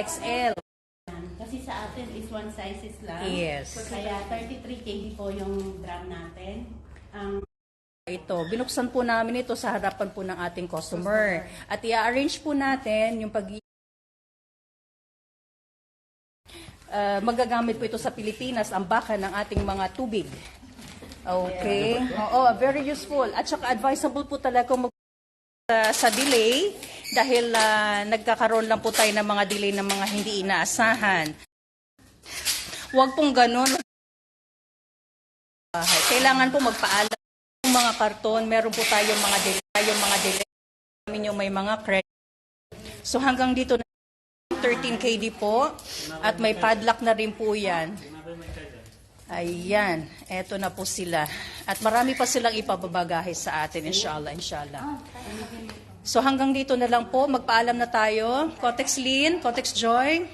XL. Kasi sa atin is one sizes lang. Yes. Kaya 33 kg po yung drum natin. Ang Ito, binuksan po namin ito sa harapan po ng ating customer. At i-arrange po natin yung pag Uh, magagamit po ito sa Pilipinas ang baka ng ating mga tubig. Okay? Oo, very useful. At saka advisable po talaga mag sa, sa delay dahil ah, nagkakaroon lang po tayo ng mga delay ng mga hindi inaasahan. Huwag pong ganun. Bahay. Kailangan po magpaalam yung mga karton, meron po tayong mga delay, tayong mga delay. Namin yung may mga credit. So hanggang dito na 13 KD po at may padlock na rin po yan. Ayan, eto na po sila. At marami pa silang ipababagahe sa atin, inshallah, inshallah. So hanggang dito na lang po, magpaalam na tayo. Cotex Lynn, Cotex Joy,